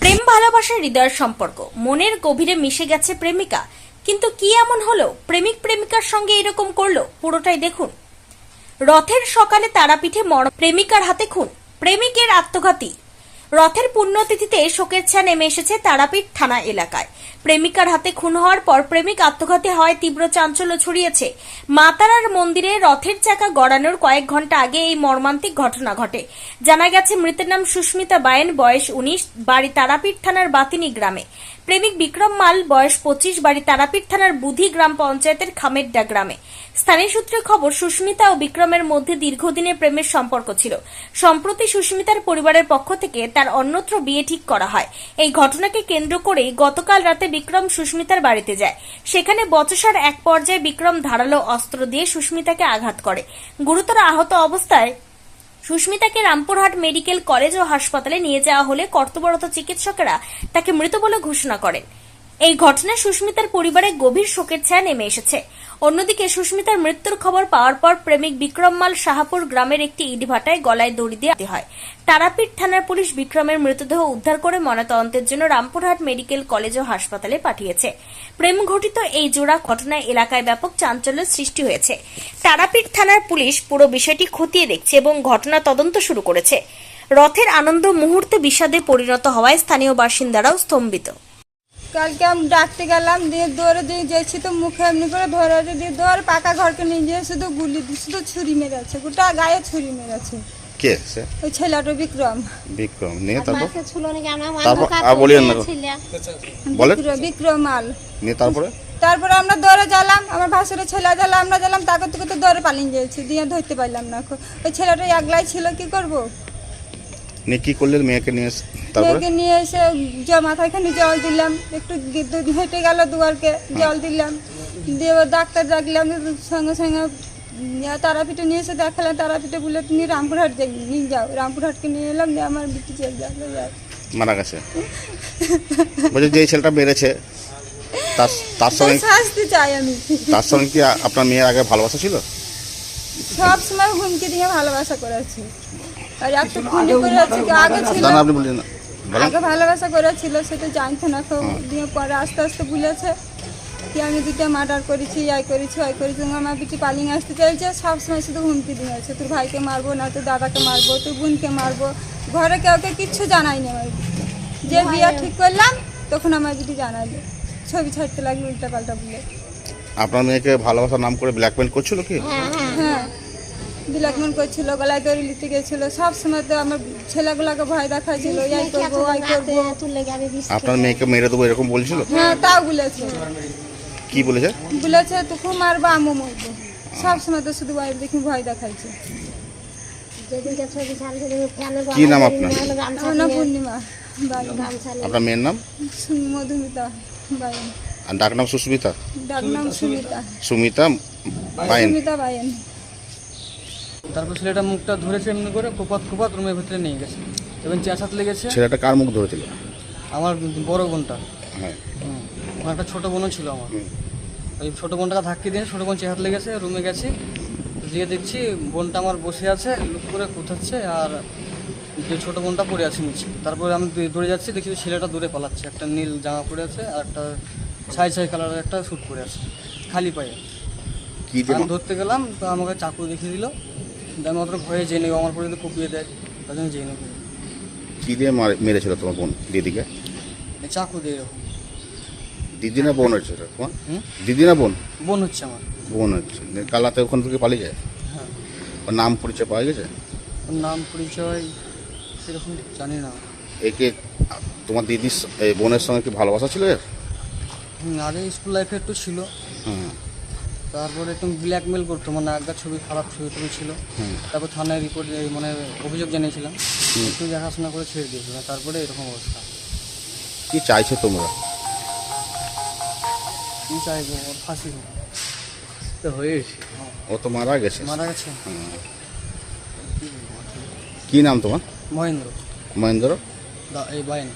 প্রেম ভালোবাসার হৃদয়ের সম্পর্ক, মনের গভীরে মিশে গেছে প্রেমিকা। কিন্তু কি এমন হলো? প্রেমিক প্রেমিকার সঙ্গে এরকম করল? পুরোটাই দেখুন। রথের সকালে তারাপীঠে মর প্রেমিকার হাতে খুন। প্রেমিকের আত্মঘাতী। রথের পুণ্যতিথিতে শোকের ছা নেমে এসেছে তারাপীঠ থানা এলাকায়। প্রেমিকার হাতে খুন হওয়ার পর প্রেমিক আত্মঘাতী হয় তীব্র চাঞ্চল্য ছড়িয়েছে। মাতারার মন্দিরে রথের চাকা গড়ানোর কয়েক ঘণ্টা আগে এই মর্মান্তিক ঘটনা ঘটে। জানা গেছে, মৃতের নাম সুস্মিতা বায়েন, বয়স উনিশ, বাড়ি তারাপীঠ থানার বাতিনি গ্রামে। প্রেমিক বিক্রম মাল, বয়স পঁচিশ, বাড়ি তারাপীঠ থানার বুধি গ্রাম পঞ্চায়েতের খামেড্ডা গ্রামে। স্থানীয় সূত্রে খবর, সুস্মিতা ও বিক্রমের মধ্যে দীর্ঘদিনের প্রেমের সম্পর্ক ছিল। সম্প্রতি সুস্মিতার পরিবারের পক্ষ থেকে তার অন্যত্র বিয়ে ঠিক করা হয়। এই ঘটনাকে কেন্দ্র করে গতকাল রাতে বিক্রম সুস্মিতার বাড়িতে যায়। সেখানে বচসার এক পর্যায়ে বিক্রম ধারালো অস্ত্র দিয়ে সুস্মিতাকে আঘাত করে। গুরুতর আহত অবস্থায় সুস্মিতাকে রামপুরহাট মেডিকেল কলেজ ও হাসপাতালে নিয়ে যাওয়া হলে কর্তব্যরত চিকিৎসকেরা তাকে মৃত বলে ঘোষণা করেন। এই ঘটনায় সুস্মিতার পরিবারে গভীর শোকের ছায়া নেমে এসেছে। অন্যদিকে সুস্মিতার মৃত্যুর খবর পাওয়ার পর প্রেমিক বিক্রম মাল শাহাপুর গ্রামের একটি ইটভাটায় গলায় দড়ি দিয়ে হয়। তারাপীঠ থানার পুলিশ বিক্রমের মৃতদেহ উদ্ধার করে ময়নাতদন্তের জন্য রামপুরহাট মেডিকেল কলেজ ও হাসপাতালে পাঠিয়েছে। প্রেম ঘটিত এই জোড়া ঘটনায় এলাকায় ব্যাপক চাঞ্চল্য সৃষ্টি হয়েছে। তারাপীঠ থানার পুলিশ পুরো বিষয়টি খতিয়ে দেখছে এবং ঘটনা তদন্ত শুরু করেছে। রথের আনন্দ মুহূর্তে বিষাদে পরিণত হওয়ায় স্থানীয় বাসিন্দারাও স্তম্ভিত। কালকে আমি ডাকতে গেলাম দিয়ে দৌড়ে দিয়ে গেছি তো মুখে এমনি করে ধরে দিয়ে দৌড় পাকা ঘরকে নিয়ে গিয়ে শুধু গুলি শুধু ছুরি মেরেছে গোটা গায়ে ছুরি মেরেছে। কে সে? ওই ছেলেটা বিক্রম। বিক্রম নিয়ে তারপর? মাকে ছুলো নাকি আমরা তারপর আর বলিয়েন না। ছিল। বলেন বিক্রম বিক্রম মাল নিয়ে তারপরে? তারপরে আমরা দৌড়ে গেলাম আমার ভাসুরের ছেলে গেলাম আমরা গেলাম তাকে তো দৌড়ে পালিয়ে গিয়েছি দিয়ে ধরতে পারলাম না। ওই ছেলেটা একলাই ছিল কি করব? নিয়ে কি করলেন? মেয়েকে নিয়ে এসে? তারপরে? মেয়েকে নিয়ে এসে জ মাথাখানে জল দিলাম। একটু হেঁটে গেল দুয়ারকে জল দিলাম। দিয়ে ডাক্তার ডাকলাম সঙ্গে সঙ্গে তারাপীঠে নিয়ে এসে দেখালাম। তারাপীঠে বলে তুমি রামপুরহাট নিয়ে যাও। রামপুরহাটকে নিয়ে এলাম দিয়ে আমার বিটি চলে যাবে মারা গেছে। বলছে যে ছেলেটা মেরেছে তার তার সঙ্গে শাস্তি চাই আমি। তার সঙ্গে কি আপনার মেয়ের আগে ভালোবাসা ছিল? সব সময় হুমকি দিয়ে ভালোবাসা করেছে। আর একটা খুনি আগে ছিল। আপনি বললেন না আগে ভালোবাসা করেছিল সেটা জানতো না দিয়ে পরে আস্তে আস্তে কি আমি মার্ডার করেছি আই করেছি ওই করেছি। আমার পালিং আসতে চাইছে সবসময় শুধু হুমকি দিয়েছে তোর ভাইকে মারবো না তোর দাদাকে মারবো তোর বোনকে মারবো। ঘরে কাউকে কিচ্ছু জানাইনি আমার। যে বিয়ে ঠিক করলাম তখন আমার বিটি জানাইলো ছবি ছাড়তে লাগল উল্টা পাল্টা বলে। আপনার মেয়েকে ভালোবাসার নাম করে ব্ল্যাকমেল করছিল কি? হ্যাঁ। ব্ল্যাকমেল করছিল গলায় দড়ি লিতে গেছিল। সব সময় তো আমার ছেলেগুলোকে ভয় দেখাচ্ছিল ইয়াই করব ওই করব। আপনার মেয়েকে মেরে দেবো এরকম বলছিল? হ্যাঁ তাও বলেছে। কি বলেছে? বলেছে তোকে মারবো আমও মরবো। সব সময় তো শুধু বাইরে দেখি ভয় দেখাইছে কি নাম আপনার? পূর্ণিমা আপনার মেয়ের নাম? মধুমিতা বায়ন। আর ডাক নাম সুস্মিতা? ডাক নাম সুমিতা সুমিতা পায়েন সুমিতা বায়ন। তারপর ছেলেটা মুখটা ধরেছে এমনি করে কোপাত কোপাত রুমের ভিতরে নিয়ে গেছে। এবং চেঁচাত লেগেছে ছেলেটা কার মুখ ধরেছিল? আমার বড় বোনটা। হ্যাঁ। ওখানে একটা ছোটো বোনও ছিল আমার। ওই ছোটো বোনটাকে ধাক্কি দিয়ে ছোটো বোন চেহাত লেগেছে রুমে গেছি। গিয়ে দেখছি বোনটা আমার বসে আছে লুক করে কোথাচ্ছে আর যে ছোটো বোনটা পড়ে আছে নিচে। তারপরে আমি দূরে- দৌড়ে যাচ্ছি দেখছি ছেলেটা দূরে পালাচ্ছে। একটা নীল জামা পরে আছে আর একটা ছাই ছাই কালারের একটা স্যুট পরে আছে খালি পায়ে। আমি ধরতে গেলাম তো আমাকে চাকু দেখিয়ে দিল। অত ভয়ে জেনে আমার পরে যদি কুপিয়ে দেয় তার জন্য জেনে কি দিয়ে মার- মেরেছিল তোমার বোন দিদিকে? চাকু দিয়ে এরকম। দিদি না বোন এটা তোমার? হুম? দিদি না বোন? বোন হচ্ছে আমার। বোন হচ্ছে। কালাতে ওখান থেকে পালিয়ে যায়? হ্যাঁ। ওর নাম পরিচয় পাওয়া গেছে? ওর নাম পরিচয় সেরকম জানি না। একে তোমার দিদির স- এই বোনের সঙ্গে কি ভালোবাসা ছিল এর? হুম, আগে স্কুল লাইফে একটু ছিল। হ্যাঁ তারপরে একটু ব্ল্যাকমেল করতো মানে একটা ছবি খারাপ ছবি টবি ছিল। তারপর থানায় রিপোর্ট মানে অভিযোগ জানিয়েছিলাম। একটু দেখাশোনা করে ছেড়ে দিয়েছিলাম তারপরে এরকম অবস্থা। কি চাইছো তোমরা? কী চাইব? ওর ফাঁসি হোক। তো হয়েছে। ও তো মারা গেছে। মারা গেছে। কি নাম তোমার? মহেন্দ্র। মহেন্দ্র? দা- এই বাইন